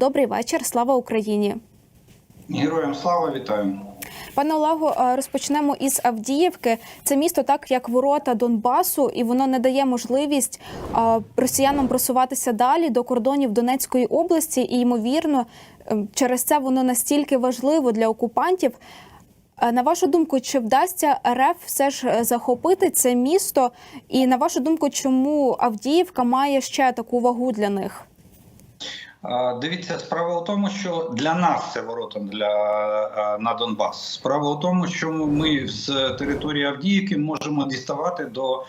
Добрий вечір. Слава Україні. Героям слава вітаю. Пане Олегу, е, розпочнемо із Авдіївки. Це місто, так як ворота Донбасу, і воно не дає можливість е, росіянам просуватися далі до кордонів Донецької області. І ймовірно, е, через це воно настільки важливо для окупантів. На вашу думку, чи вдасться РФ все ж захопити це місто? І на вашу думку, чому Авдіївка має ще таку вагу для них? Дивіться, справа в тому, що для нас це ворота для на Донбас. Справа в тому, що ми з території Авдіївки можемо діставати до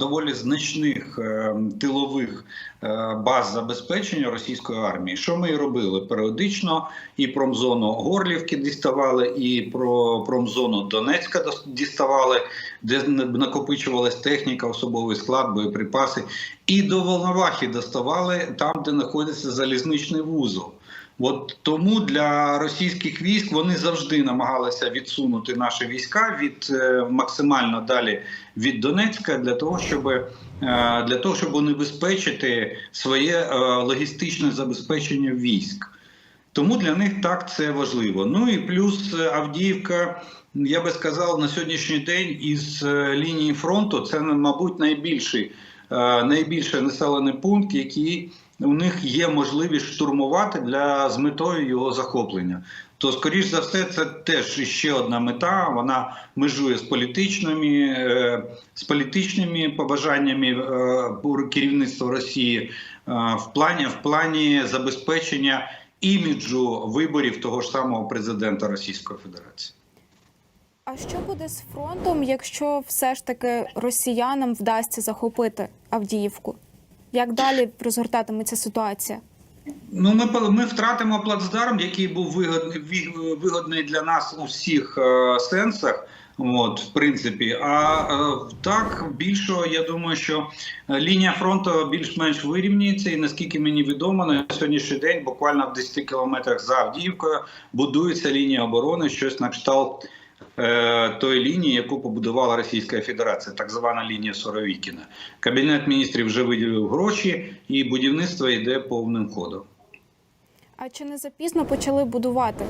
доволі значних е, тилових е, баз забезпечення російської армії. Що ми і робили періодично, і промзону Горлівки діставали, і про промзону Донецька діставали, де накопичувалась техніка, особовий склад, боєприпаси. І до Волновахи доставали там, де знаходиться залізничний вузол. От тому для російських військ вони завжди намагалися відсунути наші війська від е, максимально далі від Донецька для того, щоб е, для того, щоб унебезпечити своє е, логістичне забезпечення військ. Тому для них так це важливо. Ну і плюс Авдіївка, я би сказав, на сьогоднішній день із лінії фронту це, мабуть, найбільший, найбільший населений пункт, який у них є можливість штурмувати для з метою його захоплення. То, скоріш за все, це теж ще одна мета. Вона межує з політичними, е, з політичними побажаннями е, керівництва Росії е, в плані в плані забезпечення іміджу виборів того ж самого президента Російської Федерації. А що буде з фронтом, якщо все ж таки росіянам вдасться захопити Авдіївку? Як далі розгортатиметься ситуація? Ну, ми ми втратимо плацдарм, який був вигодний вигодний для нас у всіх е, сенсах. От, в принципі, а е, так більшого, я думаю, що е, лінія фронту більш-менш вирівнюється, і наскільки мені відомо, на сьогоднішній день, буквально в 10 кілометрах за Авдіївкою, будується лінія оборони, щось на кшталт тої лінії, яку побудувала Російська Федерація, так звана лінія Соровікіна. Кабінет міністрів вже виділив гроші, і будівництво йде повним ходом. А чи не запізно почали будувати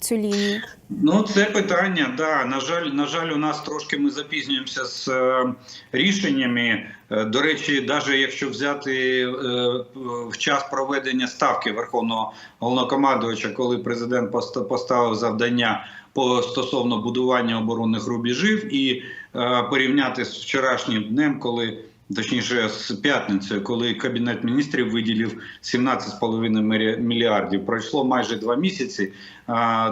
цю лінію? Ну, це питання. Да, на жаль, на жаль, у нас трошки ми запізнюємося з е, рішеннями. Е, до речі, навіть якщо взяти е, в час проведення ставки Верховного головнокомандувача, коли президент поста- поставив завдання по стосовно будування оборонних рубежів, і е, порівняти з вчорашнім днем, коли Точніше, з п'ятницею, коли кабінет міністрів виділив 17,5 мірі- мільярдів, пройшло майже два місяці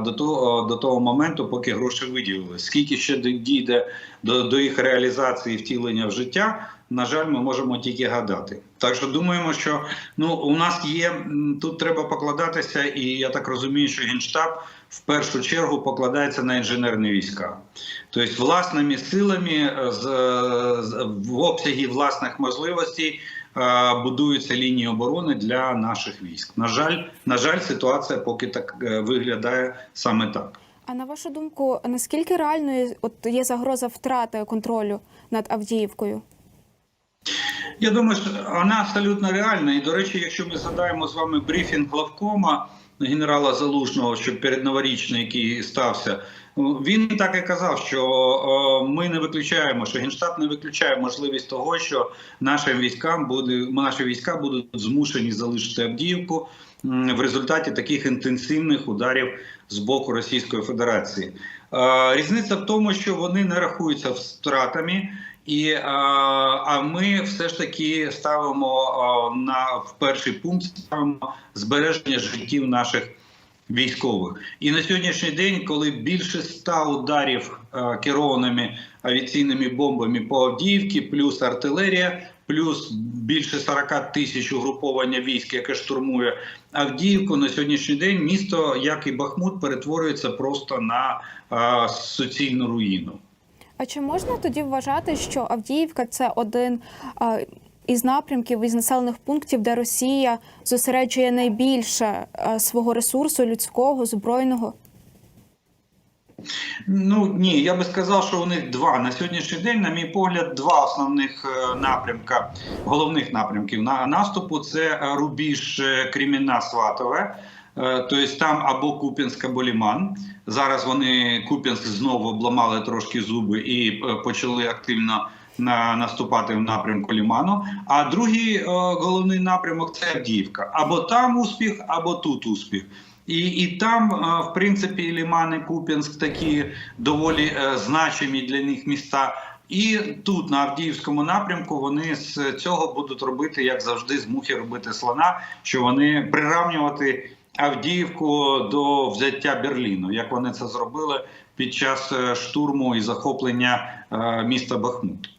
до того до того моменту, поки гроші виділили. Скільки ще дійде до, до їх реалізації втілення в життя? На жаль, ми можемо тільки гадати. Так що думаємо, що ну у нас є тут треба покладатися, і я так розумію, що генштаб в першу чергу покладається на інженерні війська. Тобто, власними силами е, з, з в обсягі власних можливостей е, будуються лінії оборони для наших військ. На жаль, на жаль, ситуація поки так е, виглядає саме так. А на вашу думку, наскільки реальною от є загроза втрати контролю над Авдіївкою? Я думаю, що вона абсолютно реальна. І, до речі, якщо ми згадаємо з вами брифінг главкома генерала Залужного, що перед новорічний, який стався, він так і казав, що ми не виключаємо, що генштаб не виключає можливість того, що нашим військам буде наші війська будуть змушені залишити Авдіївку в результаті таких інтенсивних ударів з боку Російської Федерації. Е, Різниця в тому, що вони не рахуються втратами. І а, ми все ж таки ставимо на в перший пункт ставимо збереження життів наших військових. І на сьогоднішній день, коли більше ста ударів керованими авіаційними бомбами по Авдіївці, плюс артилерія, плюс більше 40 тисяч угруповання військ, яке штурмує Авдіївку, на сьогоднішній день місто, як і Бахмут, перетворюється просто на суцільну руїну. А чи можна тоді вважати, що Авдіївка це один із напрямків із населених пунктів, де Росія зосереджує найбільше свого ресурсу людського, збройного? Ну ні, я би сказав, що у них два на сьогоднішній день, на мій погляд, два основних е, напрямка, головних напрямків на наступу це е, рубіж е, Кремінна Сватове. Е, Тобто там або Куп'янськ, або Ліман. Зараз вони Куп'янськ знову обламали трошки зуби і е, почали активно на наступати в напрямку Ліману. А другий е, головний напрямок це Авдіївка. Або там успіх, або тут успіх. І, і там, е, в принципі, Ліман і Куп'янськ такі доволі е, значимі для них міста. І тут, на Авдіївському напрямку, вони з цього будуть робити, як завжди, з мухи робити слона, що вони приравнювати Авдіївку до взяття Берліну, як вони це зробили під час е, штурму і захоплення е, міста Бахмут.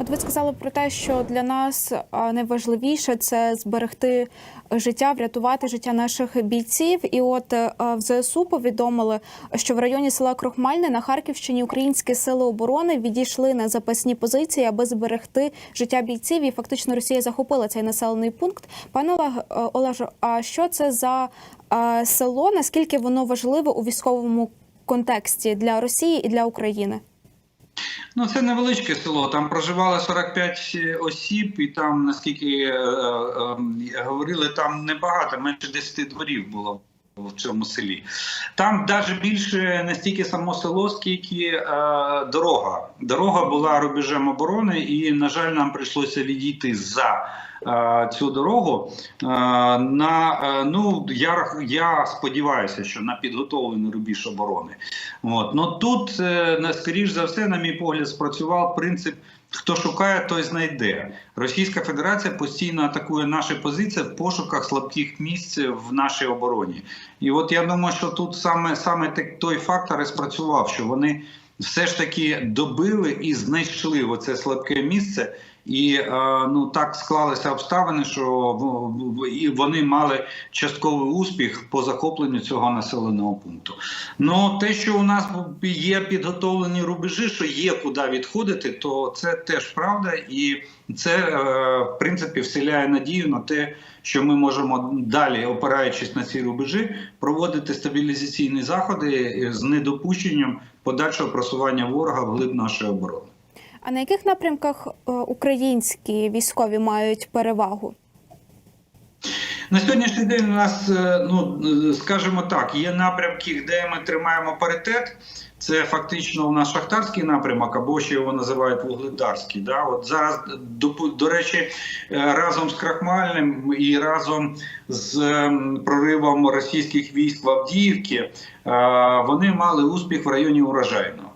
От ви сказали про те, що для нас найважливіше це зберегти життя, врятувати життя наших бійців. І от е, в ЗСУ повідомили, що в районі села Крохмальне на Харківщині українські сили оборони відійшли на запасні позиції, аби зберегти життя бійців. І фактично Росія захопила цей населений пункт. Пане е, а що це за е, село? Наскільки воно важливе у військовому контексті для Росії і для України? Ну, це невеличке село. Там проживало 45 осіб, і там, наскільки е, е, говорили, там небагато, менше 10 дворів було в цьому селі. Там навіть більше не стільки само село, скільки е, дорога. Дорога була рубежем оборони, і, на жаль, нам прийшлося відійти за. е, Цю дорогу е, на е, ну я я сподіваюся, що на підготовлений рубіж оборони. От ну тут скоріш за все, на мій погляд, спрацював принцип. Хто шукає, той знайде. Російська Федерація постійно атакує наші позиції в пошуках слабких місць в нашій обороні. І от я думаю, що тут саме саме той фактор і спрацював, що вони все ж таки добили і знайшли оце слабке місце. І е, ну так склалися обставини, що в- в- вони мали частковий успіх по захопленню цього населеного пункту. Ну те, що у нас є підготовлені рубежі, що є куди відходити, то це теж правда, і це е, в принципі вселяє надію на те, що ми можемо далі, опираючись на ці рубежі, проводити стабілізаційні заходи з недопущенням подальшого просування ворога вглиб нашої оборони. А на яких напрямках е, українські військові мають перевагу? На сьогоднішній день у нас, е, ну е, скажімо так, є напрямки, де ми тримаємо паритет. Це фактично у нас шахтарський напрямок, або ще його називають вугледарський. Да? От зараз, до, до речі, разом з Крахмальним і разом з ем, проривом російських військ в Авдіївці е, вони мали успіх в районі урожайного.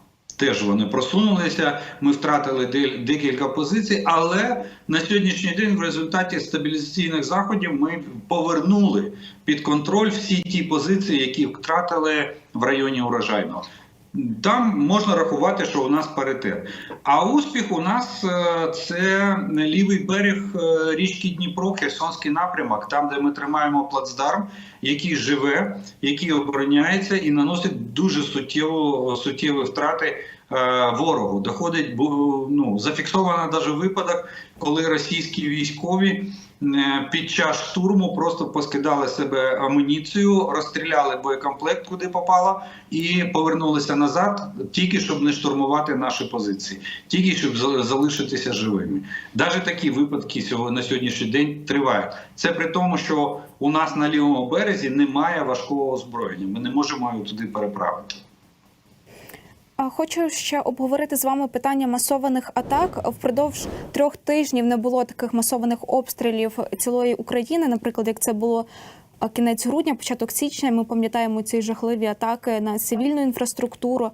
Теж вони просунулися. Ми втратили декілька позицій, але на сьогоднішній день в результаті стабілізаційних заходів ми повернули під контроль всі ті позиції, які втратили в районі урожайного. Там можна рахувати, що у нас паритет. А успіх у нас е, це лівий берег е, річки Дніпро, Херсонський напрямок, там, де ми тримаємо плацдарм, який живе, який обороняється і наносить дуже суттєво, суттєві втрати е, ворогу. Доходить ну, зафіксовано навіть випадок, коли російські військові під час штурму просто поскидали себе амуніцію, розстріляли боєкомплект, куди попало, і повернулися назад, тільки щоб не штурмувати наші позиції, тільки щоб за- залишитися живими. Навіть такі випадки на сьогоднішній день тривають. Це при тому, що у нас на лівому березі немає важкого озброєння. Ми не можемо його туди переправити. Хочу ще обговорити з вами питання масованих атак. Впродовж трьох тижнів не було таких масованих обстрілів цілої України. Наприклад, як це було кінець грудня, початок січня. Ми пам'ятаємо ці жахливі атаки на цивільну інфраструктуру.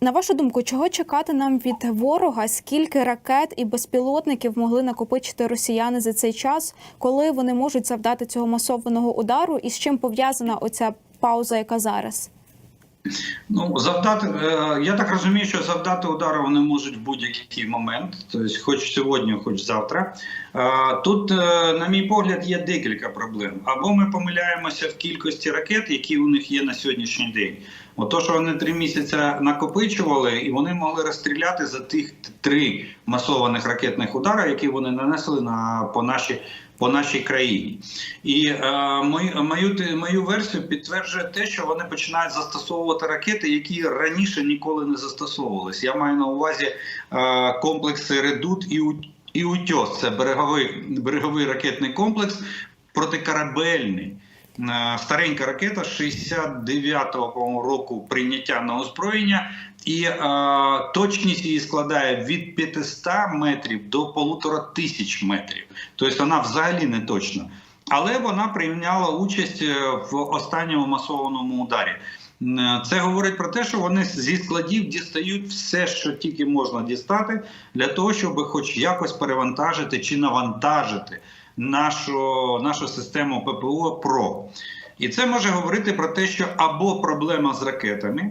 На вашу думку, чого чекати нам від ворога? Скільки ракет і безпілотників могли накопичити росіяни за цей час, коли вони можуть завдати цього масованого удару? І з чим пов'язана оця пауза, яка зараз? Ну, завдати, е, я так розумію, що завдати удару вони можуть в будь-який момент, тобто хоч сьогодні, хоч завтра. Е, Тут, е, на мій погляд, є декілька проблем. Або ми помиляємося в кількості ракет, які у них є на сьогоднішній день. От то, що вони три місяці накопичували, і вони могли розстріляти за тих три масованих ракетних удари, які вони нанесли на по нашій по нашій країні. І е, мою, мою, версію підтверджує те, що вони починають застосовувати ракети, які раніше ніколи не застосовувалися. Я маю на увазі е, комплекси Редут і «У- і Утьос. Це береговий, береговий ракетний комплекс протикорабельний. Е, Старенька ракета 69-го року прийняття на озброєння, і е, точність її складає від 500 метрів до полутора тисяч метрів. Тобто вона взагалі не точна. Але вона прийняла участь е, в останньому масованому ударі. Це говорить про те, що вони зі складів дістають все, що тільки можна дістати, для того, щоб хоч якось перевантажити чи навантажити нашу, нашу систему ППО ПРО. І це може говорити про те, що або проблема з ракетами,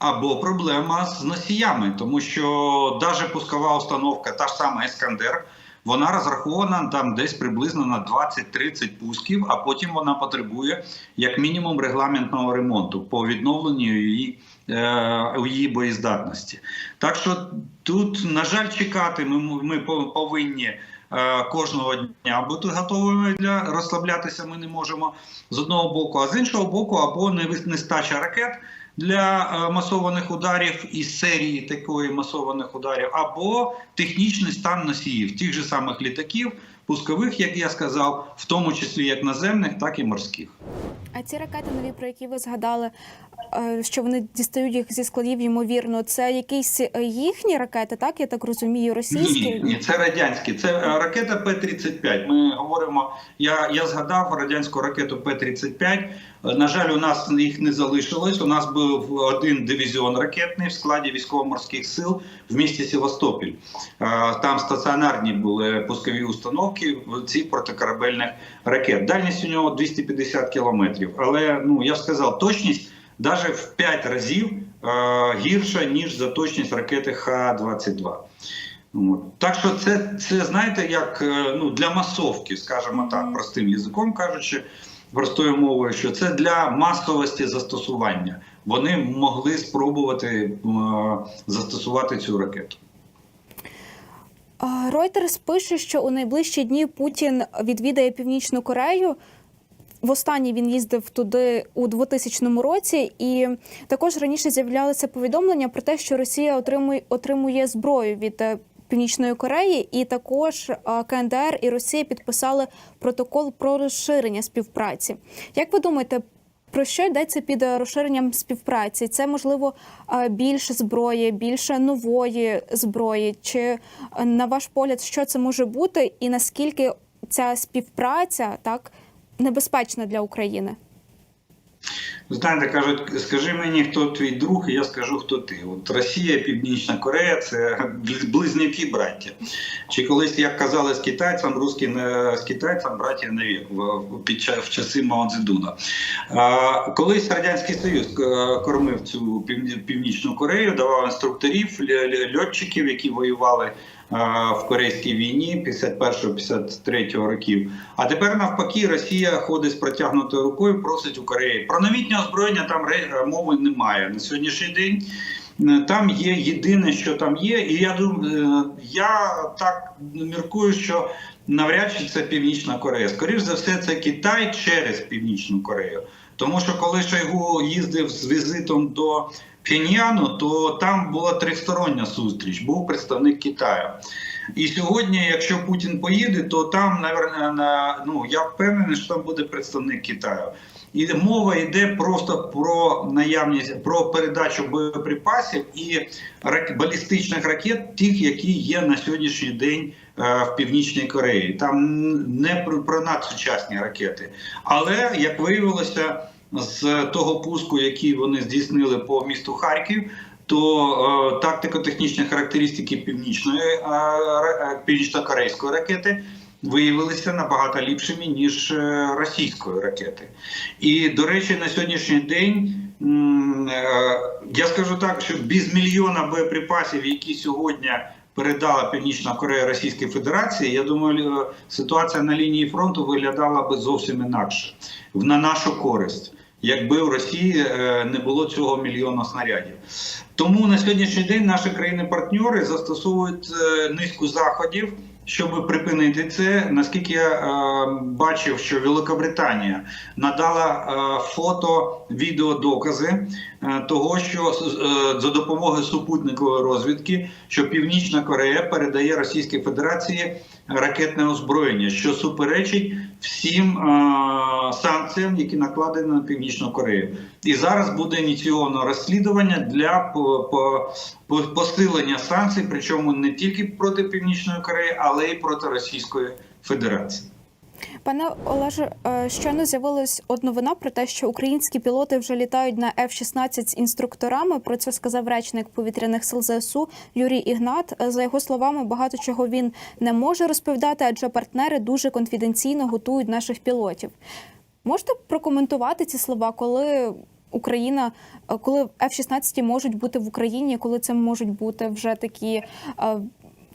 або проблема з носіями, тому що навіть пускова установка, та ж сама Ескандер, вона розрахована там десь приблизно на 20-30 пусків, а потім вона потребує як мінімум регламентного ремонту по відновленню її, е, її боєздатності. Так що тут, на жаль, чекати ми, ми повинні. е, Кожного дня бути готовими для розслаблятися ми не можемо з одного боку, а з іншого боку, або нестача ракет для е, масованих ударів і серії такої масованих ударів, або технічний стан носіїв тих же самих літаків, пускових, як я сказав, в тому числі як наземних, так і морських. А ці ракети нові, про які ви згадали, що вони дістають їх зі складів, ймовірно, це якісь е, їхні ракети, так я так розумію, російські? Ні, ні, це радянські. Це е, ракета П-35. Ми говоримо. Я, я згадав радянську ракету П-35. Е, На жаль, у нас їх не залишилось. У нас був один дивізіон ракетний в складі військово-морських сил в місті Севастопіль. Е, Там стаціонарні були пускові установки цих протикорабельних ракет. Дальність у нього 250 кілометрів. Але ну я ж сказав, точність навіть в 5 разів е, гірша ніж за точність ракети Х-22. От. Так що це, це знаєте, як е, ну, для масовки, скажімо так, простим язиком кажучи, простою мовою, що це для масовості застосування. Вони могли спробувати е, застосувати цю ракету. Reuters пише, що у найближчі дні Путін відвідає Північну Корею. Востаннє він їздив туди у 2000 році, і також раніше з'являлися повідомлення про те, що Росія отримує отримує зброю від е, Північної Кореї, і також е, КНДР і Росія підписали протокол про розширення співпраці. Як ви думаєте, про що йдеться під е, розширенням співпраці? Це можливо більше зброї, більше нової зброї? Чи на ваш погляд, що це може бути, і наскільки ця співпраця так небезпечна для України? Знаєте, кажуть, скажи мені, хто твій друг, і я скажу, хто ти. От Росія, Північна Корея це близнюки браття. Чи колись, як казали з китайцям, русські не з китайцем браття не вік під час в часи Мао Цзедуна. А, колись Радянський Союз е, кормив цю Пів- Північну Корею, давав інструкторів, ль- ль- льотчиків, які воювали в Корейській війні 51-53 років. А тепер навпаки, Росія ходить з протягнутою рукою, просить у Кореї. Про новітнє озброєння там ре- мови немає на сьогоднішній день. Е, Там є єдине, що там є, і я думаю, е, я так міркую, що навряд чи це Північна Корея. Скоріше за все, це Китай через Північну Корею. Тому що коли Шойгу їздив з візитом до Пхеньяну, то там була тристороння зустріч, був представник Китаю. І сьогодні, якщо Путін поїде, то там, наверное, на ну я впевнений, що там буде представник Китаю. І мова йде просто про наявність про передачу боєприпасів і балістичних ракет, тих, які є на сьогоднішній день е, в Північній Кореї. Там не про надсучасні ракети. Але як виявилося, з того пуску, який вони здійснили по місту Харків. То е, тактико-технічні характеристики північної е, е, північно-корейської ракети виявилися набагато ліпшими ніж е, російської ракети. І до речі, на сьогоднішній день е, я скажу так, що без мільйона боєприпасів, які сьогодні передала Північна Корея Російській Федерації, я думаю, е, ситуація на лінії фронту виглядала би зовсім інакше на нашу користь. Якби в Росії е, не було цього мільйона снарядів, тому на сьогоднішній день наші країни-партнери застосовують е, низку заходів щоб припинити це, наскільки я е, бачив, що Великобританія надала е, фото, відео докази того, що е, за допомогою супутникової розвідки, що Північна Корея передає Російській Федерації ракетне озброєння, що суперечить всім е, санкціям, які накладені на Північну Корею. І зараз буде ініційовано розслідування для по- посилення санкцій, причому не тільки проти Північної Кореї, але й проти Російської Федерації. Пане Олеже, е, щойно з'явилась от новина про те, що українські пілоти вже літають на F-16 з інструкторами. Про це сказав речник повітряних сил ЗСУ Юрій Ігнат. Е, За його словами, багато чого він не може розповідати, адже партнери дуже конфіденційно готують наших пілотів. Можете прокоментувати ці слова, коли Україна, е, коли F-16 можуть бути в Україні, коли це можуть бути вже такі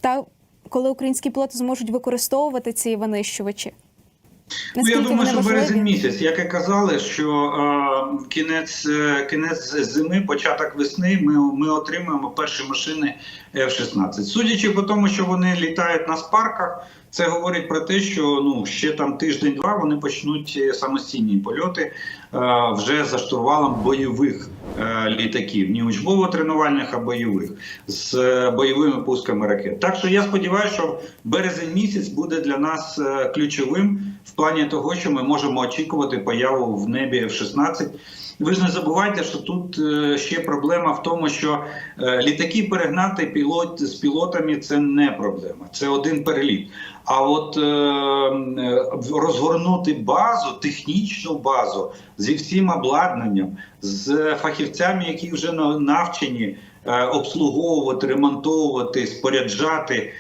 та коли українські пілоти зможуть використовувати ці винищувачі? Ну, я думаю, що березень місяць, як і казали, що е, кінець, е, кінець зими, початок весни, ми, ми отримаємо перші машини F-16. Судячи по тому, що вони літають на спарках, це говорить про те, що ну ще там тиждень-два вони почнуть е, самостійні польоти е, вже за штурвалом бойових е, літаків, не учбово-тренувальних, а бойових з бойовими пусками ракет. Так що я сподіваюся, що березень місяць буде для нас ключовим в плані того, що ми можемо очікувати появу в небі F-16. Ви ж не забувайте, що тут е, ще проблема в тому, що е, літаки перегнати пілот з пілотами це не проблема, це один переліт. А от е, розгорнути базу, технічну базу зі всім обладнанням, з фахівцями, які вже навчені обслуговувати, ремонтовувати, споряджати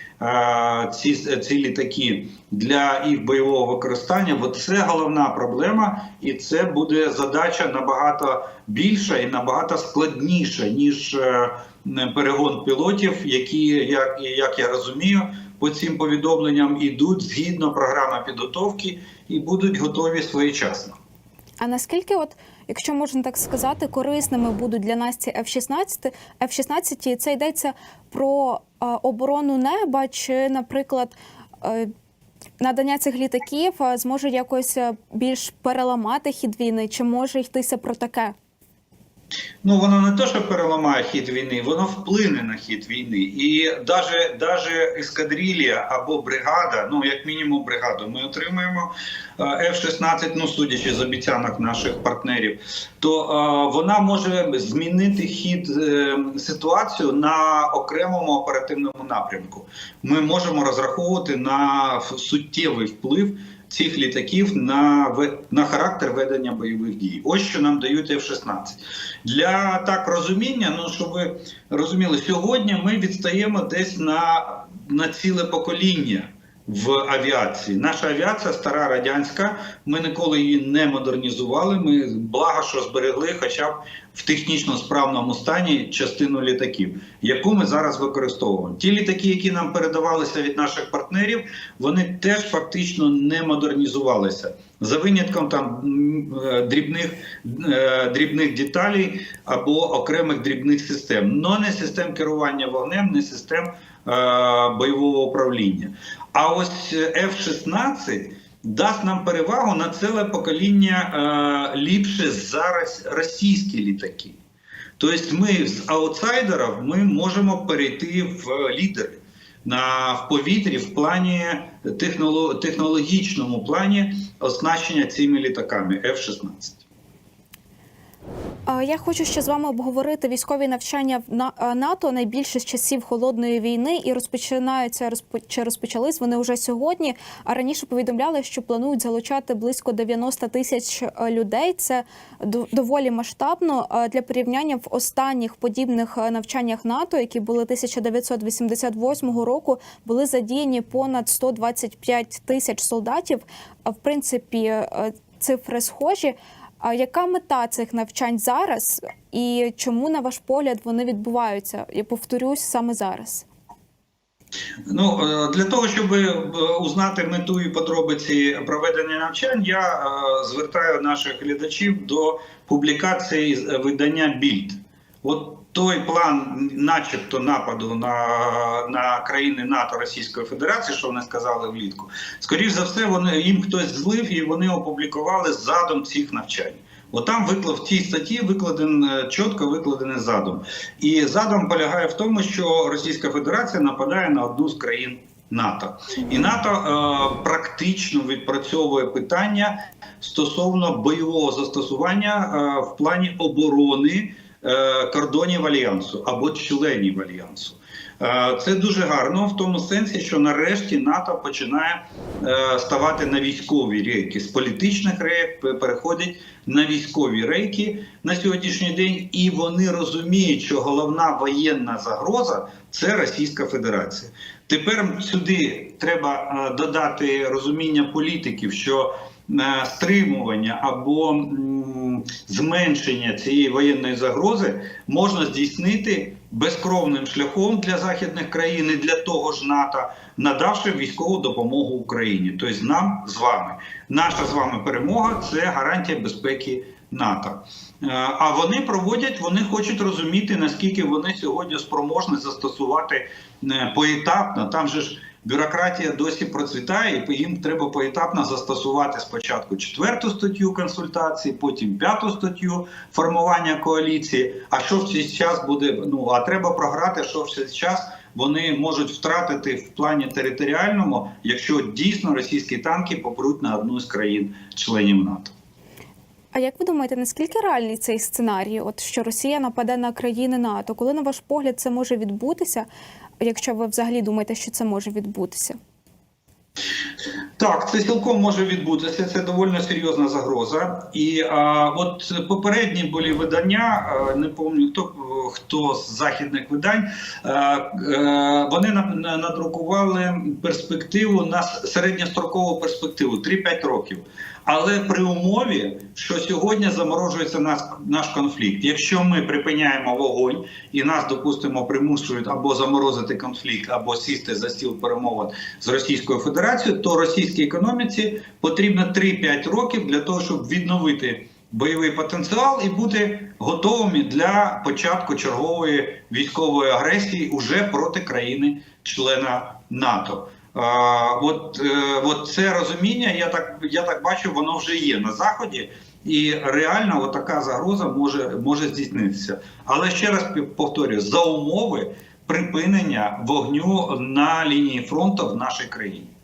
ці, ці літаки для їх бойового використання. От це головна проблема, і це буде задача набагато більша і набагато складніша, ніж е, перегон пілотів, які, як, як я розумію, по цим повідомленням ідуть згідно програми підготовки і будуть готові своєчасно. А наскільки, от, якщо можна так сказати, корисними будуть для нас ці F-16, F-16, це йдеться про е, оборону неба, чи, наприклад, е, надання цих літаків е, зможе якось більш переламати хід війни, чи може йтися про таке? Ну, воно не те, що переламає хід війни, воно вплине на хід війни. І навіть, навіть ескадрилія або бригада, ну як мінімум бригаду, ми отримуємо е, F-16, ну судячи з обіцянок наших партнерів, то е, вона може змінити хід е, ситуацію на окремому оперативному напрямку. Ми можемо розраховувати на суттєвий вплив цих літаків на на характер ведення бойових дій. Ось що нам дають F-16. Для так розуміння, ну щоб ви розуміли, сьогодні ми відстаємо десь на, на ціле покоління в авіації. Наша авіація стара радянська. Ми ніколи її не модернізували. Ми благо, що зберегли, хоча б в технічно справному стані частину літаків, яку ми зараз використовуємо. Ті літаки, які нам передавалися від наших партнерів, вони теж фактично не модернізувалися. За винятком там е, дрібних, е, дрібних деталей або окремих дрібних систем, но не систем керування вогнем, не систем бойового управління. А ось F-16 дасть нам перевагу на ціле покоління е, ліпше зараз російські літаки. Тобто ми з аутсайдерів ми можемо перейти в лідери на в повітрі в плані техноло, технологічному плані оснащення цими літаками F-16. Я хочу ще з вами обговорити військові навчання в е, НАТО найбільше з часів холодної війни і розпочинаються розпо- чи розпочались вони вже сьогодні. А раніше повідомляли, що планують залучати близько 90 тисяч е, людей. Це доволі масштабно для порівняння в останніх подібних е, навчаннях НАТО, які були 1988 року, були задіяні понад 125 тисяч солдатів. А в принципі, цифри схожі. А яка мета цих навчань зараз, і чому, на ваш погляд, вони відбуваються? Я повторюсь саме зараз. Ну е, для того, щоб е, узнати мету і подробиці проведення навчань, я е, звертаю наших глядачів до публікації видання Більд. От той план, начебто, нападу на, на країни НАТО Російської Федерації, що вони сказали влітку, скоріш за все, вони їм хтось злив і вони опублікували задум цих навчань. От там виклав в цій статті викладен е, чітко викладений задум. І задум полягає в тому, що Російська Федерація нападає на одну з країн НАТО, і НАТО е, практично відпрацьовує питання стосовно бойового застосування е, в плані оборони кордонів альянсу або членів альянсу. Е, Це дуже гарно в тому сенсі, що нарешті НАТО починає е, ставати на військові рейки з політичних рейк пе- переходить на військові рейки на сьогоднішній день, і вони розуміють, що головна воєнна загроза це Російська Федерація. Тепер сюди треба е, додати розуміння політиків, що е, стримування або зменшення цієї воєнної загрози можна здійснити безкровним шляхом для західних країн і для того ж НАТО, надавши військову допомогу Україні. Тобто нам з вами. Наша з вами перемога це гарантія безпеки НАТО. Е, А вони проводять, вони хочуть розуміти, наскільки вони сьогодні спроможні застосувати е, поетапно. Там же ж бюрократія досі процвітає, і їм треба поетапно застосувати спочатку четверту статтю консультації, потім п'яту статтю формування коаліції. А що в цей час буде? Ну а треба програти, що в цей час вони можуть втратити в плані територіальному, якщо дійсно російські танки попруть на одну з країн-членів НАТО. А як ви думаєте, наскільки реальний цей сценарій? От що Росія нападе на країни НАТО? Коли на ваш погляд це може відбутися? Якщо ви взагалі думаєте, що це може відбутися? Так, це цілком може відбутися. Це доволі серйозна загроза. І а, от попередні були видання, а, не пам'ятаю хто хто з західних видань. А, а, вони на- на- надрукували перспективу на середньострокову перспективу 3-5 років. Але при умові, що сьогодні заморожується наш, наш конфлікт. Якщо ми припиняємо вогонь і нас, допустимо, примушують або заморозити конфлікт, або сісти за стіл перемовин з Російською Федерацією, то російській економіці потрібно 3-5 років для того, щоб відновити бойовий потенціал і бути готовими для початку чергової військової агресії уже проти країни-члена НАТО. От, е, от це розуміння, я так я так бачу, воно вже є на заході, і реально така загроза може, може здійснитися. Але ще раз повторюю, за умови припинення вогню на лінії фронту в нашій країні.